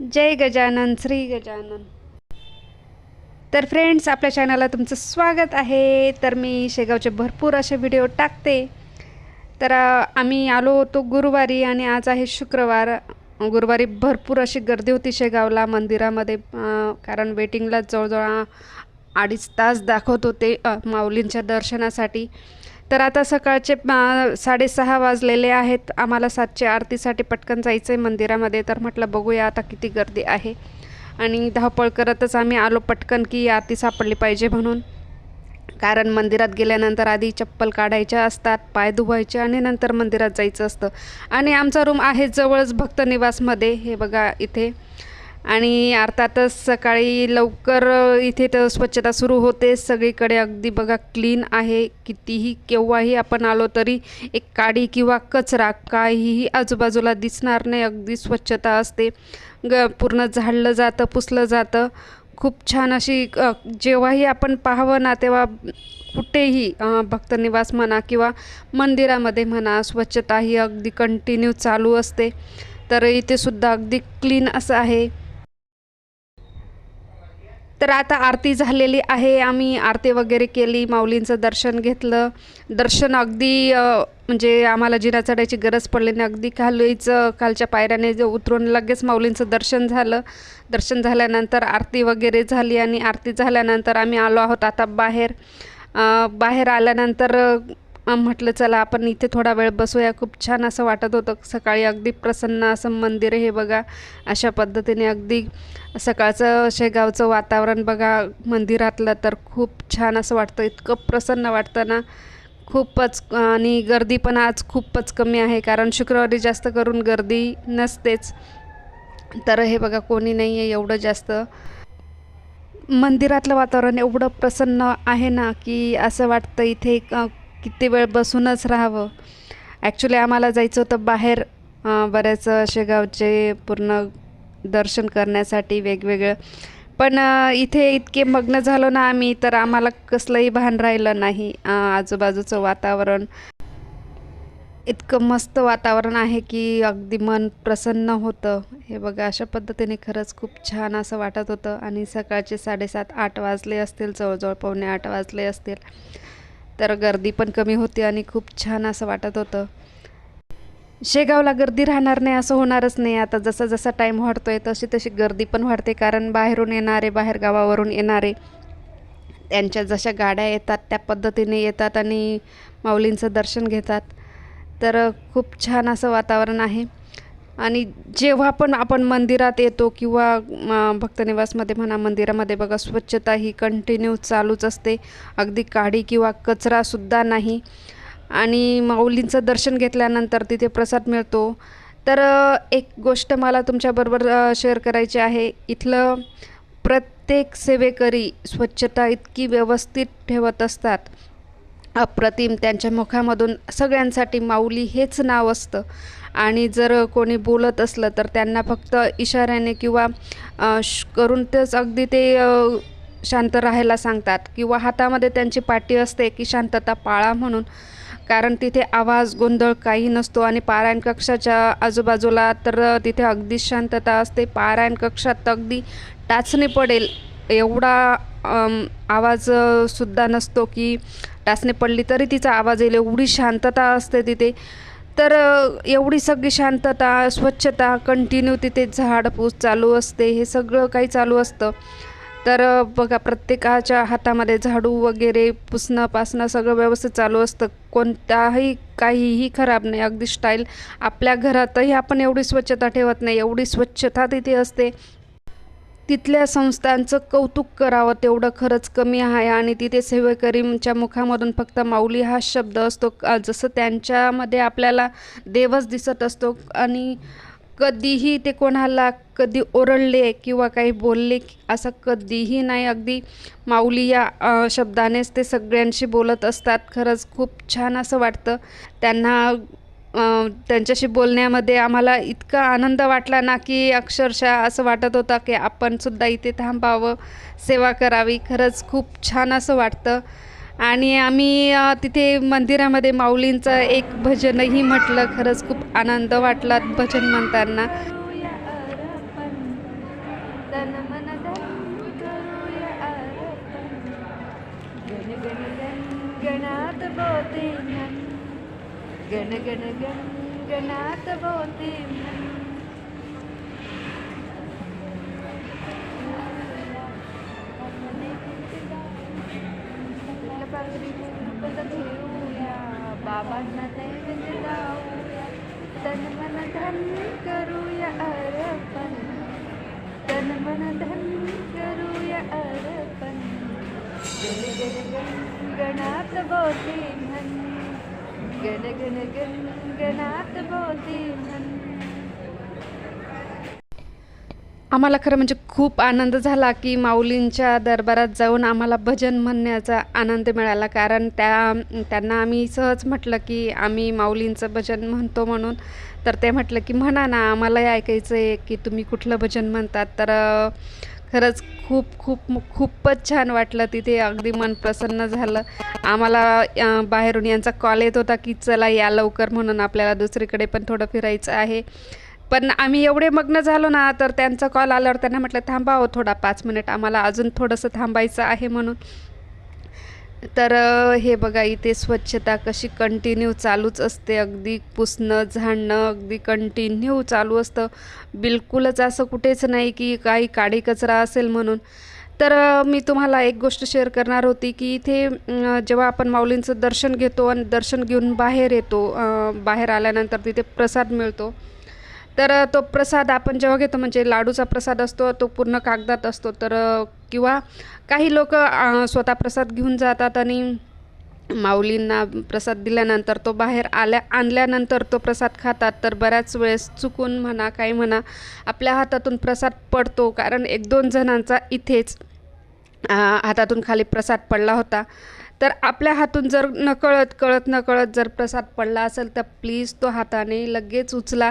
जय गजानन श्री गजानन. तर फ्रेंड्स आपल्या चॅनलला तुमचं स्वागत आहे. तर मी शेगावचे भरपूर असे व्हिडिओ टाकते. तर आम्ही आलो होतो गुरुवारी आणि आज आहे शुक्रवार. गुरुवारी भरपूर अशी गर्दी होती शेगावला मंदिरामध्ये कारण वेटिंगला जवळजवळ अडीच तास दाखवत होते माऊलींच्या दर्शनासाठी. तर आता सकाळचे साडेसहा वाजलेले आहेत. आम्हाला सातशे आरतीसाठी पटकन जायचं आहे मंदिरामध्ये. तर म्हटलं बघूया आता किती गर्दी आहे. आणि धावपळ करतच आम्ही आलो पटकन की आरती सापडली पाहिजे म्हणून. कारण मंदिरात गेल्यानंतर आधी चप्पल काढायच्या असतात पाय धुवायचे आणि नंतर मंदिरात जायचं असतं. आणि आमचा रूम आहे जवळच भक्त निवासमध्ये. हे बघा इथे. आणि अर्थातच सकाळी लवकर इथे तर स्वच्छता सुरू होते. सगळीकडे अगदी बघा क्लीन आहे. कितीही केव्हाही आपण आलो तरी एक काडी किंवा कचरा काहीही आजूबाजूला दिसणार नाही. अगदी स्वच्छता असते. ग पूर्ण झाडलं जातं पुसलं जातं. खूप छान अशी जेव्हाही आपण पाहावं ना तेव्हा कुठेही भक्तनिवास म्हणा किंवा मंदिरामध्ये म्हणा स्वच्छता ही अगदी कंटिन्यू चालू असते. तर इथे सुद्धा अगदी क्लीन असं आहे. तर आता आरती झालेली आहे. आम्ही आरती वगैरे केली माऊलींचं दर्शन घेतलं. दर्शन अगदी म्हणजे आम्हाला जिना चढायची गरज पडली नाही. अगदी खालीच खालच्या पायऱ्याने जे उतरून लगेच माऊलींचं दर्शन झालं. दर्शन झाल्यानंतर आरती वगैरे झाली आणि आरती झाल्यानंतर आम्ही आलो आहोत आता बाहेर. बाहेर आल्यानंतर म्हटलं चला आपण इथे थोडा वेळ बसूया. खूप छान असं वाटत होतं. सकाळी अगदी प्रसन्न असं मंदिर हे बघा. अशा पद्धतीने अगदी सकाळचं शेगावचं वातावरण बघा मंदिरातलं तर खूप छान असं वाटतं. इतकं प्रसन्न वाटतं ना. खूपच आणि गर्दी पण आज खूपच कमी आहे कारण शुक्रवारी जास्त करून गर्दी नसतेच. तर हे बघा कोणी नाही आहे एवढं जास्त. मंदिरातलं वातावरण एवढं प्रसन्न आहे ना की असं वाटतं इथे किती वेळ बसूनच राहावं. ॲक्च्युली आम्हाला जायचं होतं बाहेर बऱ्याच असे गावचे पूर्ण दर्शन करण्यासाठी वेगवेगळं. पण इथे इतके मग्न झालो ना आम्ही तर आम्हाला कसलंही भान राहिलं नाही आजूबाजूचं वातावरण. इतकं मस्त वातावरण आहे की अगदी मन प्रसन्न होतं. हे बघा अशा पद्धतीने खरंच खूप छान असं वाटत होतं. आणि सकाळचे साडेसात आठ वाजले असतील जवळजवळ पावणे आठ वाजले असतील. तर गर्दी पण कमी होती आणि खूप छान असं वाटत होतं. शेगावला गर्दी राहणार नाही असं होणारच नाही. आता जसा जसा टाईम वाढतो आहे तशी तशी गर्दी पण वाढते. कारण बाहेरून येणारे बाहेर गावावरून येणारे त्यांच्या जशा गाड्या येतात त्या पद्धतीने येतात आणि माऊलींचं दर्शन घेतात. तर खूप छान असं वातावरण आहे. आणि जेव्हा पण आपण मंदिरात येतो किंवा म, भक्तनिवासमध्ये म्हणा मंदिरामध्ये बघा स्वच्छता ही कंटिन्यू चालूच असते. अगदी काडी किंवा कचरासुद्धा नाही. आणि माऊलींचं दर्शन घेतल्यानंतर तिथे प्रसाद मिळतो. तर एक गोष्ट मला तुमच्याबरोबर शेअर करायची आहे. इथलं प्रत्येक सेवेकरी स्वच्छता इतकी व्यवस्थित ठेवत असतात. अप्रतिम त्यांच्या मुखामधून सगळ्यांसाठी माऊली हेच नाव असतं. आणि जर कोणी बोलत असलं तर त्यांना फक्त इशाऱ्याने किंवा श करून तेच अगदी ते शांत राहायला सांगतात किंवा हातामध्ये त्यांची पाटी असते की शांतता पाळा म्हणून. कारण तिथे आवाज गोंधळ काही नसतो आणि पारायण कक्षाच्या आजूबाजूला तर तिथे अगदी शांतता असते. पारायण कक्षात अगदी टाचणी पडेल एवढा आवाजसुद्धा नसतो की टाचणी पडली तरी तिचा आवाज येईल. एवढी शांतता असते तिथे. तर एवढी सगळी शांतता स्वच्छता कंटिन्यू तिथे झाडपूस चालू असते हे सगळं काही चालू असतं. तर बघा प्रत्येकाच्या हातामध्ये झाडू वगैरे पुसणं पासणं सगळं व्यवस्थित चालू असतं. कोणताही काहीही खराब नाही. अगदी स्टाईल आपल्या घरातही आपण एवढी स्वच्छता ठेवत नाही. एवढी स्वच्छता तिथे असते. तिथल्या संस्थांचं कौतुक करावं तेवढं खरंच कमी आहे आणि तिथे सेवेकरींच्या मुखामधून फक्त माऊली हा शब्द असतो. जसं त्यांच्यामध्ये आपल्याला देवच दिसत असतो आणि कधीही ते कोणाला कधी ओरडले किंवा काही बोलले असं कधीही नाही. अगदी माऊली या शब्दानेच ते सगळ्यांशी बोलत असतात. खरंच खूप छान असं वाटतं. त्यांना त्यांच्याशी बोलण्यामध्ये आम्हाला इतका आनंद वाटला ना की अक्षरशः असं वाटत होतं की आपणसुद्धा इथे थांबावं सेवा करावी. खरंच खूप छान असं वाटतं. आणि आम्ही तिथे मंदिरामध्ये माऊलींचं एक भजनही म्हटलं. खरंच खूप आनंद वाटला भजन म्हणताना तन मन धन करूया अर्पण गण गण गण गणात बोते मन गण गण गण गणात बोलते. बाबांना नैवेद्य लावूया. तन मन धन करूया अर्पण. तन मन धन करूया अर्पण. गण गण गण गणात बोते म्हण गण गण गण गणात बोते आम्हाला खरं म्हणजे खूप आनंद झाला की माऊलींच्या दरबारात जाऊन आम्हाला भजन म्हणण्याचा आनंद मिळाला. कारण त्या त्यांना आम्ही सहज म्हटलं की आम्ही माऊलींचं भजन म्हणतो म्हणून. तर ते म्हटलं की म्हणा ना आम्हालाही ऐकायचं आहे की तुम्ही कुठलं भजन म्हणतात? तर खरंच खूप खूप खूपच छान वाटलं तिथे. अगदी मन प्रसन्न झालं. आम्हाला बाहेरून यांचा कॉल येत होता की चला या लवकर म्हणून आपल्याला दुसरीकडे पण थोडं फिरायचं आहे. पण आम्ही एवढे मग्न झालो ना तर त्यांचा कॉल आल्यावर त्यांना म्हटलं थांबावं हो, थोडा पाच मिनिट. आम्हाला अजून थोडंसं थांबायचं आहे म्हणून. तर हे बघा इथे स्वच्छता कशी कंटिन्यू चालूच असते. अगदी पुसणं झाडणं अगदी कंटिन्यू चालू असतं. बिलकुलच असं कुठेच नाही की काही काडी कचरा असेल म्हणून. तर मी तुम्हाला एक गोष्ट शेअर करणार होती की इथे जेव्हा आपण माऊलींचं दर्शन घेतो आणि दर्शन घेऊन बाहेर येतो बाहेर आल्यानंतर तिथे प्रसाद मिळतो. तर तो प्रसाद आपण जेव्हा घेतो म्हणजे लाडूचा प्रसाद असतो तो पूर्ण कागदात असतो तर किंवा काही लोक स्वतः प्रसाद घेऊन जातात आणि माऊलींना प्रसाद दिल्यानंतर तो बाहेर आल्या आणल्यानंतर तो प्रसाद खातात. तर बऱ्याच वेळेस चुकून म्हणा काही म्हणा आपल्या हातातून प्रसाद पडतो. कारण एक दोन जणांचा इथेच हातातून खाली प्रसाद पडला होता. तर आपल्या हातून जर नकळत कळत नकळत जर प्रसाद पडला असेल तर प्लीज तो हाताने लगेच उचला.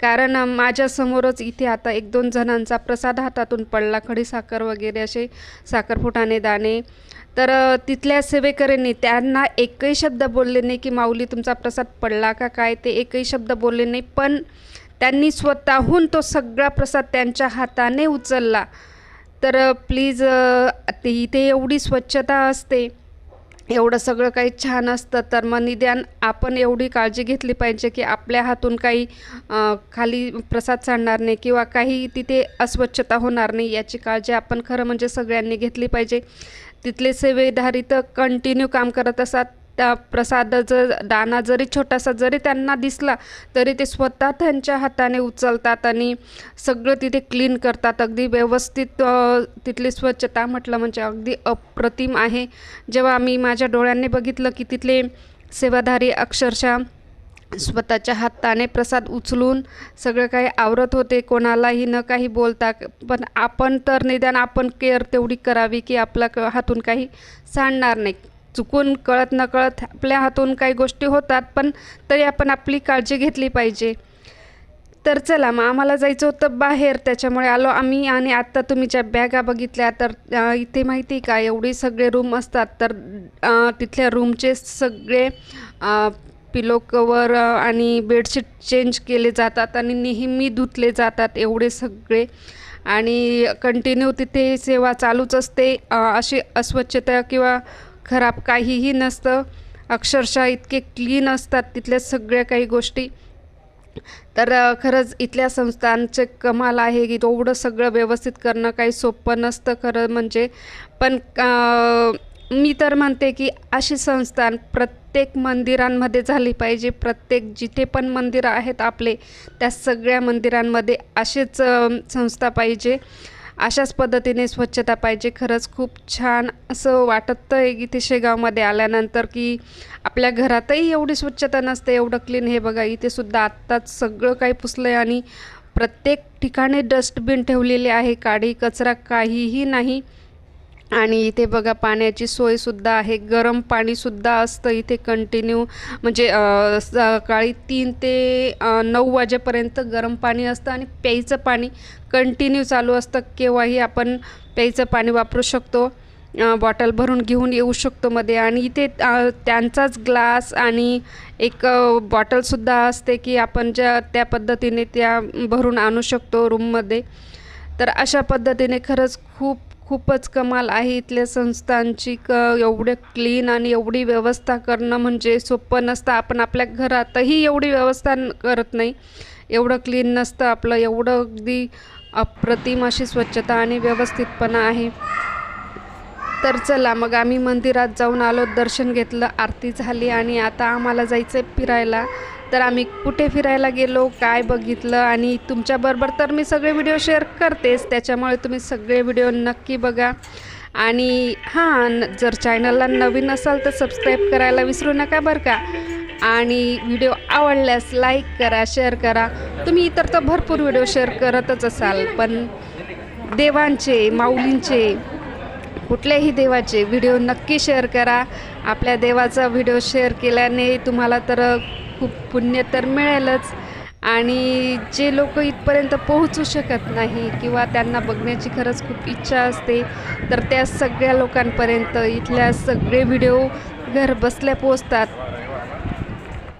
कारण माझ्यासमोरच इथे आता एक दोन जणांचा प्रसाद हातातून पडला. खडीसाखर वगैरे असे साखरफुटाणे दाणे. तर तिथल्या सेवेकऱ्यांनी त्यांना एकही शब्द बोलले नाही की माऊली तुमचा प्रसाद पडला का काय ते एकही शब्द बोलले नाही. पण त्यांनी स्वतःहून तो सगळा प्रसाद त्यांच्या हाताने उचलला. तर प्लीज इथे एवढी स्वच्छता असते. एवढं सगळं काही छान असतं तर मग निदान आपण एवढी काळजी घेतली पाहिजे की आपल्या हातून काही खाली प्रसाद सांडणार नाही किंवा काही तिथे अस्वच्छता होणार नाही याची काळजी आपण खरं म्हणजे सगळ्यांनी घेतली पाहिजे. तिथले सेवेधारी तर कंटिन्यू काम करत असतात. त्या प्रसादाचं दाना जरी छोटासा जरी त्यांना दिसला तरी ते स्वतः त्यांच्या हाताने उचलतात आणि सगळं तिथे क्लीन करतात. अगदी व्यवस्थित तिथली स्वच्छता म्हटलं म्हणजे अगदी अप्रतिम आहे. जेव्हा आम्ही माझ्या डोळ्यांनी बघितलं की तिथले सेवाधारी अक्षरशः स्वतःच्या हाताने प्रसाद उचलून सगळं काही आवरत होते कोणालाही न काही बोलता. पण आपण तर निदान आपण केअर तेवढी करावी की आपल्या क हातून काही सांडणार नाही. चुकून कळत नकळत आपल्या हातून काही गोष्टी होतात पण तरी आपण आपली काळजी घेतली पाहिजे. तर चला मग आम्हाला जायचं होतं बाहेर त्याच्यामुळे आलो आम्ही आणि आत्ता तुम्ही ज्या बॅगा बघितल्या तर इथे माहिती आहे का एवढे सगळे रूम असतात. तर तिथल्या रूमचे सगळे पिलो कवर आणि बेडशीट चेंज केले जातात आणि नेहमी धुतले जातात एवढे सगळे. आणि कंटिन्यू तिथे सेवा चालूच असते. अशी अस्वच्छता किंवा खराब काहीही नसतं. अक्षरशः इतके क्लीन असतात तिथल्या सगळ्या काही गोष्टी. तर खरंच इथल्या संस्थांचे कमाल आहे की तेवढं सगळं व्यवस्थित करणं काही सोपं नसतं खरं म्हणजे. पण मी तर म्हणते की अशी संस्थान प्रत्येक मंदिरांमध्ये झाली पाहिजे. प्रत्येक जिथे पण मंदिरं आहेत आपले त्या सगळ्या मंदिरांमध्ये असेच संस्था पाहिजे. अशाच पद्धतीने स्वच्छता पाहिजे. खरंच खूप छान असं वाटत आहे इथे शेगावमध्ये आल्यानंतर की आपल्या घरातही एवढी स्वच्छता नसते एवढं क्लीन हे बघा इथे सुद्धा आत्ताच सगळं काही पुसलं आहे आणि प्रत्येक ठिकाणी डस्टबिन ठेवलेले आहे. काडी कचरा काहीही नाही. आणि इथे बघा पाण्याची सोयसुद्धा आहे. गरम पाणीसुद्धा असतं इथे कंटिन्यू म्हणजे सकाळी तीन ते नऊ वाजेपर्यंत गरम पाणी असतं आणि प्यायचं पाणी कंटिन्यू चालू असतं. केव्हाही आपण प्यायचं पाणी वापरू शकतो. बॉटल भरून घेऊन येऊ शकतो मध्ये. आणि इथे त्यांचाच ग्लास आणि एक बॉटलसुद्धा असते की आपण ज्या त्या पद्धतीने त्या भरून आणू शकतो रूममध्ये तर अशा पद्धतीने खरंच खूप खूपच कमाल आहे इथल्या संस्थांची क एवढे क्लीन आणि एवढी व्यवस्था करणं म्हणजे सोपं नसतं. आपण आपल्या घरातही एवढी व्यवस्था न- करत नाही. एवढं क्लीन नसतं आपलं. एवढं अगदी अप्रतिम अशी स्वच्छता आणि व्यवस्थितपणा आहे. तर चला मग आम्ही मंदिरात जाऊन आलो दर्शन घेतलं आरती झाली आणि आता आम्हाला जायचं आहे फिरायला. तर आम्ही कुठे फिरायला गेलो काय बघितलं आणि तुमच्याबरोबर तर मी सगळे व्हिडिओ शेअर करतेच त्याच्यामुळे तुम्ही सगळे व्हिडिओ नक्की बघा. आणि हां न- जर चॅनलला नवीन असाल तर सबस्क्राईब करायला विसरू नका बरं का. आणि व्हिडिओ आवडल्यास लाईक करा शेअर करा. तुम्ही इतर तर भरपूर व्हिडिओ शेअर करतच असाल पण देवांचे माऊलींचे कुठल्याही देवाचे व्हिडिओ नक्की शेअर करा. आपल्या देवाचा व्हिडिओ शेअर केल्याने तुम्हाला तर खूप पुण्य तर मिळेलच. आणि जे लोक इथपर्यंत पोहोचू शकत नाही किंवा त्यांना बघण्याची खरंच खूप इच्छा असते तर त्या सगळ्या लोकांपर्यंत इथल्या सगळे व्हिडिओ घर बसल्या पोचतात